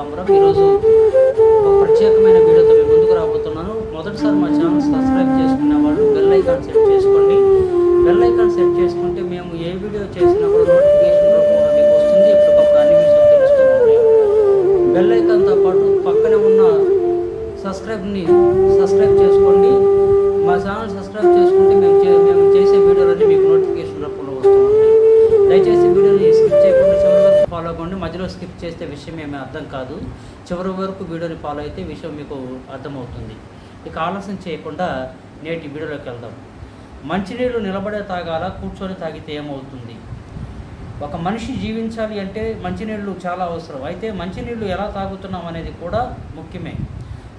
కనకాంబరం ఈరోజు ఒక ప్రత్యేకమైన వీడియోతో మీ ముందుకు రాబోతున్నాను. మొదటిసారి మా ఛానల్ సబ్స్క్రైబ్ చేసుకునే వాళ్ళు బెల్ ఐకాన్ సెట్ చేసుకోండి. బెల్ ఐకాన్ సెట్ చేసుకుంటే మేము ఏ వీడియో చేసినా కూడా నోటిఫికేషన్ రూపంలో మీకు వస్తుంది. ఎప్పటికప్పుడు అన్ని విషయాలు తెలుస్తూ ఉంటాయి. బెల్ ఐకాన్తో పాటు పక్కనే ఉన్న సబ్స్క్రైబ్ని సబ్స్క్రైబ్ చేసుకోండి. మా ఛానల్ సబ్స్క్రైబ్ చేసుకుంటే మేము ఫాలో అవ్వండి. మధ్యలో స్కిప్ చేస్తే విషయం ఏమీ అర్థం కాదు. చివరి వరకు వీడియోని ఫాలో అయితే విషయం మీకు అర్థమవుతుంది. ఇక ఆలస్యం చేయకుండా నేటి వీడియోలోకి వెళ్దాం. మంచినీళ్ళు నిలబడే తాగాల? కూర్చొని తాగితే ఏమవుతుంది? ఒక మనిషి జీవించాలి అంటే మంచినీళ్ళు చాలా అవసరం. అయితే మంచినీళ్ళు ఎలా తాగుతున్నాం అనేది కూడా ముఖ్యమే.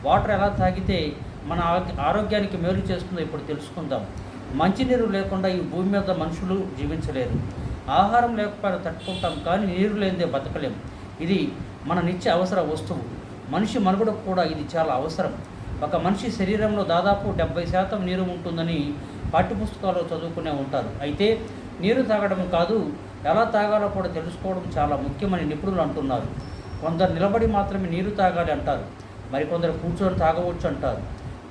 వాటర్ ఎలా తాగితే మన ఆరోగ్య- ఆరోగ్యానికి మేలు చేస్తుందో ఇప్పుడు తెలుసుకుందాం. మంచినీరు లేకుండా ఈ భూమి మీద మనుషులు జీవించలేరు. ఆహారం లేకపోయినా తట్టుకుంటాం కానీ నీరు లేనిదే బతకలేం. ఇది మన నిత్య అవసర వస్తువు. మనిషి మనుగడకు కూడా ఇది చాలా అవసరం. ఒక మనిషి శరీరంలో దాదాపు డెబ్బై శాతం నీరు ఉంటుందని పాఠ్యపుస్తకాల్లో చదువుకునే ఉంటారు. అయితే నీరు తాగడం కాదు ఎలా తాగాలో కూడా తెలుసుకోవడం చాలా ముఖ్యమని నిపుణులు అంటున్నారు. కొందరు నిలబడి మాత్రమే నీరు తాగాలి అంటారు. మరికొందరు కూర్చొని తాగవచ్చు అంటారు.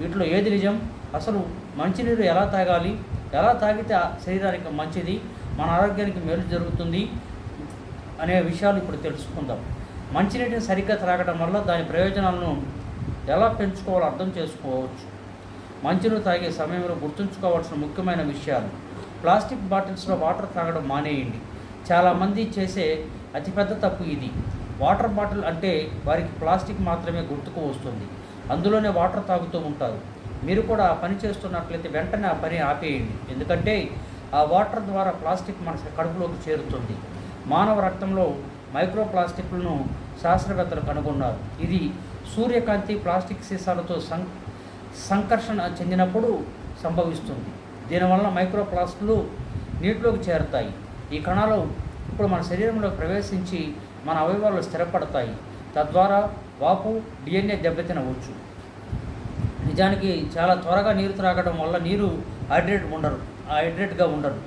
వీటిలో ఏది నిజం? అసలు మంచినీరు ఎలా తాగాలి? ఎలా తాగితే శరీరానికి మంచిది? మన ఆరోగ్యానికి మేలు జరుగుతుంది అనే విషయాలు ఇప్పుడు తెలుసుకుందాం. మంచినీటిని సరిగ్గా త్రాగడం వల్ల దాని ప్రయోజనాలను ఎలా పెంచుకోవాలో అర్థం చేసుకోవచ్చు. మంచినీరు తాగే సమయంలో గుర్తుంచుకోవాల్సిన ముఖ్యమైన విషయాలు. ప్లాస్టిక్ బాటిల్స్లో వాటర్ తాగడం మానేయండి. చాలామంది చేసే అతిపెద్ద తప్పు ఇది. వాటర్ బాటిల్ అంటే వారికి ప్లాస్టిక్ మాత్రమే గుర్తుకు వస్తుంది. అందులోనే వాటర్ తాగుతూ ఉంటారు. మీరు కూడా ఆ పని చేస్తున్నట్లయితే వెంటనే ఆ పని ఆపేయండి. ఎందుకంటే ఆ వాటర్ ద్వారా ప్లాస్టిక్ మన కడుపులోకి చేరుతుంది. మానవ రక్తంలో మైక్రో ప్లాస్టిక్లను శాస్త్రవేత్తలు కనుగొన్నారు. ఇది సూర్యకాంతి ప్లాస్టిక్ సీసాలతో సం సంకర్షణ చెందినప్పుడు సంభవిస్తుంది. దీనివల్ల మైక్రో ప్లాస్టిక్లు నీటిలోకి చేరుతాయి. ఈ కణాలు ఇప్పుడు మన శరీరంలో ప్రవేశించి మన అవయవాలు స్థిరపడతాయి. తద్వారా వాపు డిఎన్ఏ దెబ్బతినవచ్చు. నిజానికి చాలా త్వరగా నీరు త్రాగడం వల్ల నీరు హైడ్రేట్ ఉండరు. హైడ్రేట్గా ఉండరు.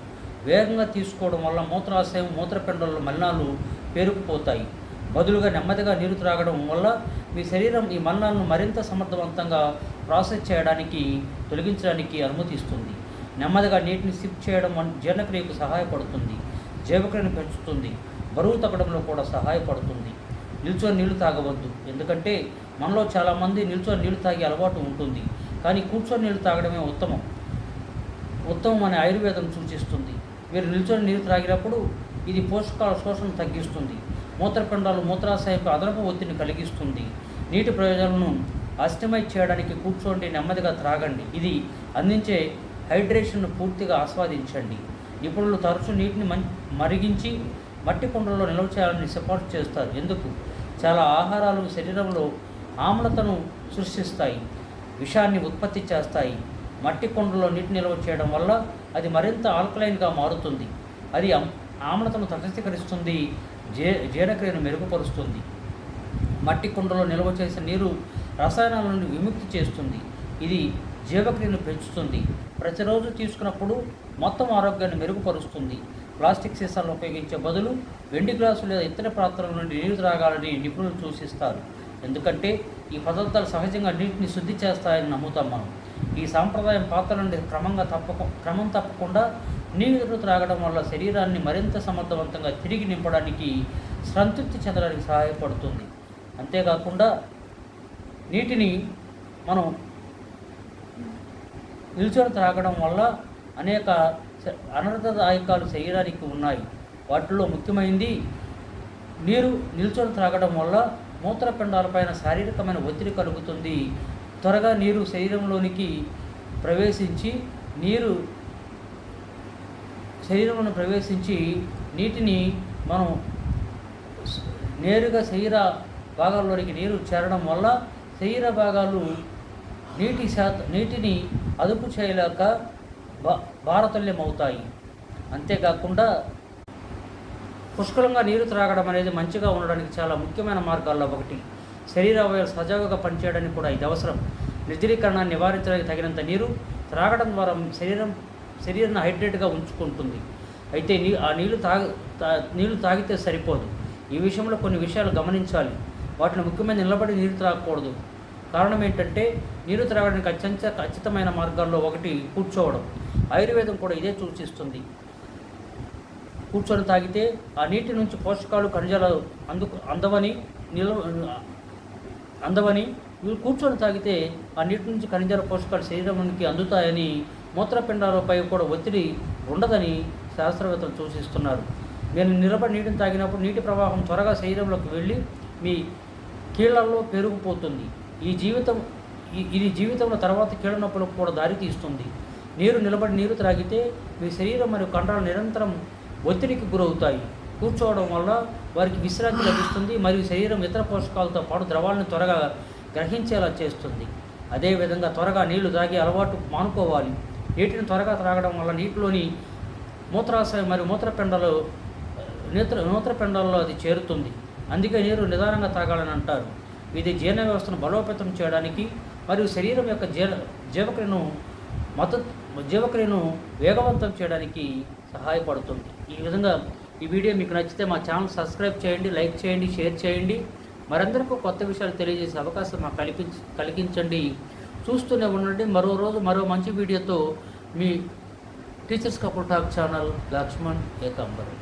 వేగంగా తీసుకోవడం వల్ల మూత్రాశయం మూత్రపిండాల మలినాలు పేరుకుపోతాయి. బదులుగా నెమ్మదిగా నీరు త్రాగడం వల్ల మీ శరీరం ఈ మలినాలను మరింత సమర్థవంతంగా ప్రాసెస్ చేయడానికి తొలగించడానికి అనుమతిస్తుంది నెమ్మదిగా నీటిని సిప్ చేయడం జీర్ణక్రియకు సహాయపడుతుంది. జీవక్రియను పెంచుతుంది. బరువు తగ్గడంలో కూడా సహాయపడుతుంది. నిల్చొని నీళ్ళు తాగవద్దు. ఎందుకంటే మనలో చాలామంది నిల్చొని నీళ్ళు తాగే అలవాటు ఉంటుంది. కానీ కూర్చొని నీళ్ళు తాగడమే ఉత్తమం. ఉత్తమం అనే ఆయుర్వేదం సూచిస్తుంది. మీరు నిల్చొని నీరు త్రాగినప్పుడు ఇది పోషకాల శోషణ తగ్గిస్తుంది. మూత్రపిండాలు మూత్రాశయంపై అదనపు ఒత్తిడిని కలిగిస్తుంది. నీటి ప్రయోజనాలను అస్టిమైజ్ చేయడానికి కూర్చోండి నెమ్మదిగా త్రాగండి. ఇది అందించే హైడ్రేషన్ను పూర్తిగా ఆస్వాదించండి. నిపుణులు తరచూ నీటిని మరిగించి మట్టి కుండల్లో నిల్వ చేయాలని సిఫార్సు చేస్తారు. ఎందుకు? చాలా ఆహారాలు శరీరంలో ఆమ్లతను సృష్టిస్తాయి. విషాన్ని ఉత్పత్తి చేస్తాయి. మట్టి కుండలో నీటి నిల్వ చేయడం వల్ల అది మరింత ఆల్కలైన్గా మారుతుంది. అది ఆమ్లతను తటస్థీకరిస్తుంది జే జీర్ణక్రియను మెరుగుపరుస్తుంది. మట్టి కుండలో నిల్వ చేసిన నీరు రసాయనాల నుండి విముక్తి చేస్తుంది. ఇది జీవక్రియను పెంచుతుంది. ప్రతిరోజు తీసుకున్నప్పుడు మొత్తం ఆరోగ్యాన్ని మెరుగుపరుస్తుంది. ప్లాస్టిక్ సీసాలను ఉపయోగించే బదులు వెండి గ్లాసు లేదా ఇతర పాత్రల నుండి నీరు త్రాగాలని నిపుణులు సూచిస్తారు. ఎందుకంటే ఈ పదార్థాలు సహజంగా నీటిని శుద్ధి చేస్తాయని నమ్ముతాం మనం. ఈ సాంప్రదాయం పాత్ర నుండి క్రమంగా తప్పక క్రమం తప్పకుండా నీరు త్రాగడం వల్ల శరీరాన్ని మరింత సమర్థవంతంగా తిరిగి నింపడానికి సంతృప్తి చెందడానికి సహాయపడుతుంది. అంతేకాకుండా నీటిని మనం నిల్చొని త్రాగడం వల్ల అనేక అనర్థదాయకాలు శరీరానికి ఉన్నాయి. వాటిలో ముఖ్యమైనది నీరు నిల్చొని త్రాగడం వల్ల మూత్రపిండాలపైన శారీరకమైన ఒత్తిడి కలుగుతుంది. త్వరగా నీరు శరీరంలోనికి ప్రవేశించి నీరు శరీరంలో ప్రవేశించి నీటిని మనం నేరుగా శరీర భాగాల్లోనికి నీరు చేరడం వల్ల శరీర భాగాలు నీటి శాత నీటిని అదుపు చేయలేక భారతుల్యం అవుతాయి అంతేకాకుండా పుష్కలంగా నీరు త్రాగడం అనేది మంచిగా ఉండడానికి చాలా ముఖ్యమైన మార్గాల్లో ఒకటి. శరీర అవయవాలు సజావుగా పనిచేయడానికి కూడా ఇది అవసరం. నిర్జలీకరణాన్ని నివారించడానికి తగినంత నీరు త్రాగడం ద్వారా శరీరం శరీరాన్ని హైడ్రేట్గా ఉంచుకుంటుంది. అయితే నీ ఆ నీళ్ళు తాగ తా- నీళ్ళు తాగితే సరిపోదు. ఈ విషయంలో కొన్ని విషయాలు గమనించాలి. వాటిని ముఖ్యమైన నిలబడి నీరు త్రాగకూడదు. కారణం ఏంటంటే నీరు త్రాగడానికి అత్యంత ఖచ్చితమైన మార్గాల్లో ఒకటి కూర్చోవడం. ఆయుర్వేదం కూడా ఇదే సూచిస్తుంది. కూర్చొని తాగితే ఆ నీటి నుంచి పోషకాలు ఖనిజాలు అందుకు అందవని నిలవ అందవని వీళ్ళు కూర్చొని తాగితే ఆ నీటి నుంచి ఖనిజాల పోషకాలు శరీరానికి అందుతాయని మూత్రపిండాలపై కూడా ఒత్తిడి ఉండదని శాస్త్రవేత్తలు సూచిస్తున్నారు. నేను నిలబడి నీటిని తాగినప్పుడు నీటి ప్రవాహం త్వరగా శరీరంలోకి వెళ్ళి మీ కీళ్ళలో పెరిగిపోతుంది. ఈ జీవితం ఈ- ఇది జీవితంలో తర్వాత కీళ్ళ నొప్పులకు కూడా దారితీస్తుంది నీరు నిలబడి నీరు త్రాగితే మీ శరీరం మరియు కండరాలు నిరంతరం ఒత్తిడికి గురవుతాయి. కూర్చోవడం వల్ల వారికి విశ్రాంతి లభిస్తుంది మరియు శరీరం ఇతర పోషకాలతో పాటు ద్రవాలను త్వరగా గ్రహించేలా చేస్తుంది. అదేవిధంగా త్వరగా నీళ్ళు తాగే అలవాటు మానుకోవాలి. నీటిని త్వరగా త్రాగడం వల్ల నీటిలోని మూత్రాశయం మరియు మూత్రపిండాలు నేత్ర మూత్రపిండాల్లో అది చేరుతుంది. అందుకే నీరు నిదానంగా తాగాలని అంటారు. ఇది జీర్ణ వ్యవస్థను బలోపేతం చేయడానికి మరియు శరీరం యొక్క జీవ జీవక్రియను మద్దతు జీవక్రియను వేగవంతం చేయడానికి సహాయపడుతుంది. ఈ విధంగా ఈ వీడియో మీకు నచ్చితే మా ఛానల్ సబ్స్క్రైబ్ చేయండి లైక్ చేయండి షేర్ చేయండి. మరందరికీ కొత్త విషయాలు తెలియజేసే అవకాశం మాకు కల్పించ కలిగించండి. చూస్తూనే ఉండండి. మరో రోజు మరో మంచి వీడియోతో మీ teachers couple talk channel Laxman Ekambar.